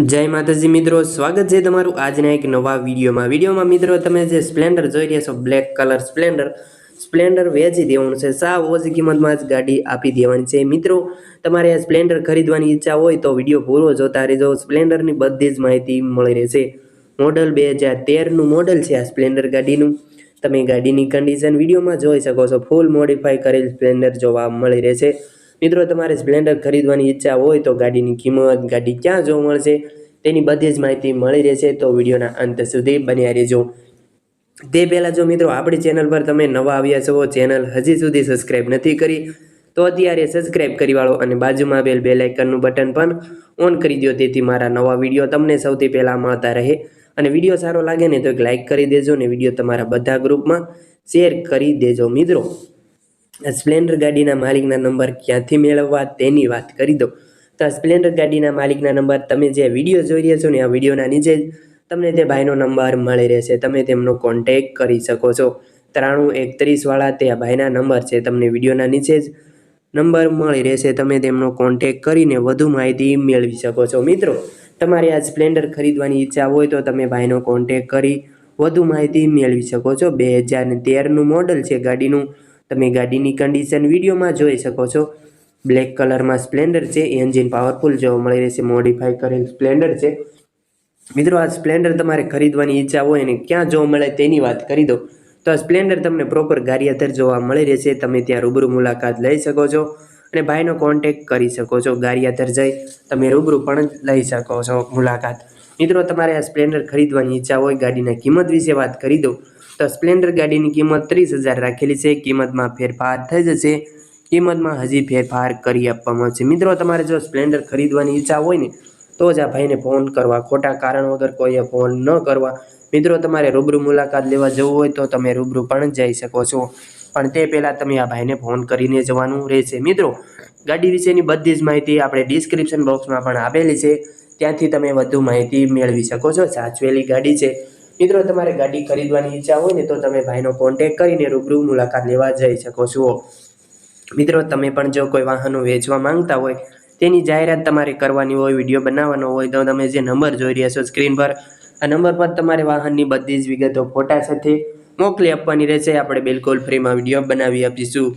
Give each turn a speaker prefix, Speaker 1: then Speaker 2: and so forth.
Speaker 1: જય માતાજી મિત્રો, સ્વાગત છે તમારું આજના એક નવા વિડીયોમાં. વિડીયોમાં મિત્રો, તમે જે સ્પ્લેન્ડર જોઈ રહ્યા છો, બ્લેક કલર સ્પ્લેન્ડર સ્પ્લેન્ડર વેચી દેવાનું છે, સાવ ઓછી કિંમતમાં જ ગાડી આપી દેવાની છે. મિત્રો, તમારે આ સ્પ્લેન્ડર ખરીદવાની ઈચ્છા હોય તો વીડિયો પૂરો જોતા રહેજો. સ્પ્લેન્ડરની બધી જ માહિતી મળી રહેશે. મોડલ બે હજાર તેરનું મોડલ છે આ સ્પ્લેન્ડર ગાડીનું. તમે ગાડીની કન્ડિશન વિડીયોમાં જોઈ શકો છો ફૂલ મોડિફાઈ કરેલ સ્પ્લેન્ડર જોવા મળી રહેશે. મિત્રો, તમારે સ્પ્લેન્ડર ખરીદવાની ઈચ્છા હોય તો ગાડીની કિંમત, ગાડી ક્યાં જોવા મળશે, તેની બધી જ માહિતી મળી રહેશે. તો વિડીયોના અંત સુધી બન્યા રહેજો. તે પહેલાં જો મિત્રો, આપણી ચેનલ પર તમે નવા આવ્યા છો, ચેનલ હજી સુધી સબસ્ક્રાઈબ નથી કરી, તો અત્યારે સબસ્ક્રાઈબ કરી વાળો અને બાજુમાં બેલ બેલ આઇકનનું બટન પણ ઓન કરી દો તેથી મારા નવા વીડિયો તમને સૌથી પહેલાં મળતા રહે. અને વીડિયો સારો લાગે ને તો એક લાઇક કરી દેજો ને વીડિયો તમારા બધા ગ્રુપમાં શેર કરી દેજો મિત્રો. સ્પ્લેન્ડર ગાડીના માલિકના નંબર ક્યાંથી મેળવવા તેની વાત કરી દો તો આ સ્પ્લેન્ડર ગાડીના માલિકના નંબર તમે જે વીડિયો જોઈ રહ્યા છો ને આ વિડીયોના નીચે જ તમને તે ભાઈનો નંબર મળી રહેશે. તમે તેમનો કોન્ટેક કરી શકો છો. ત્રાણું એકત્રીસવાળા તે આ ભાઈના નંબર છે. તમને વિડીયોના નીચે જ નંબર મળી રહેશે. તમે તેમનો કોન્ટેક કરીને વધુ માહિતી મેળવી શકો છો. મિત્રો, તમારે આ સ્પ્લેન્ડર ખરીદવાની ઈચ્છા હોય તો તમે ભાઈનો કોન્ટેક કરી વધુ માહિતી મેળવી શકો છો. બે હજાર તેરનું મોડલ છે ગાડીનું. તમે ગાડીની કન્ડિશન વિડીયોમાં જોઈ શકો છો. બ્લેક કલરમાં સ્પ્લેન્ડર છે એન્જિન પાવરફુલ જોવા મળી રહેશે મોડિફાઈ કરેલ સ્પ્લેન્ડર છે. મિત્રો, આ સ્પ્લેન્ડર તમારે ખરીદવાની ઈચ્છા હોય અને ક્યાં જોવા મળે તેની વાત કરી દો તો આ સ્પ્લેન્ડર તમને પ્રોપર ગારિયાધર જોવા મળી રહેશે, તમે ત્યાં રૂબરૂ મુલાકાત લઈ શકો છો અને ભાઈનો કોન્ટેક કરી શકો છો. ગારિયાધર જઈ તમે રૂબરૂ પણ લઈ શકો છો મુલાકાત. મિત્રો, તમારે આ સ્પ્લેન્ડર ખરીદવાની ઈચ્છા હોય, ગાડીના કિંમત વિશે વાત કરી દો તો સ્પ્લેન્ડર ગાડીની કિંમત ત્રીસ હજાર રાખેલી છે. કિંમતમાં ફેરફાર થઈ જશે. કિંમતમાં હજી ફેરફાર કરી આપવામાં આવશે. મિત્રો, તમારે જો સ્પ્લેન્ડર ખરીદવાની ઈચ્છા હોય ને, તો જ આ ભાઈને ફોન કરવા. ખોટા કારણ વગર કોઈએ ફોન ન કરવા. મિત્રો, તમારે રૂબરૂ મુલાકાત લેવા જવું હોય તો તમે રૂબરૂ પણ જઈ શકો છો. પણ તે પહેલાં તમે આ ભાઈને ફોન કરીને જવાનું રહેશે. મિત્રો, ગાડી વિશેની બધી જ માહિતી આપણે ડિસ્ક્રિપ્શન બોક્સમાં પણ આપેલી છે. ત્યાંથી તમે વધુ માહિતી મેળવી શકો છો. સાચવેલી ગાડી છે. મિત્રો, તમારે ગાડી ખરીદવાની ઈચ્છા હોય ને, તો તમે ભાઈનો કોન્ટેક કરીને રૂબરૂ મુલાકાત લેવા જઈ શકો છો. મિત્રો, તમે પણ જો કોઈ વાહનો વેચવા માંગતા હોય, તેની જાહેરાત તમારે કરવાની હોય, વીડિયો બનાવવાનો હોય, તો તમે જે નંબર જોઈ રહ્યા છો સ્ક્રીન પર, આ નંબર પર તમારે વાહનની બધી જ વિગતો ફોટા સાથે મોકલી આપવાની રહેશે. આપણે બિલકુલ ફ્રીમાં વીડિયો બનાવી આપીશું.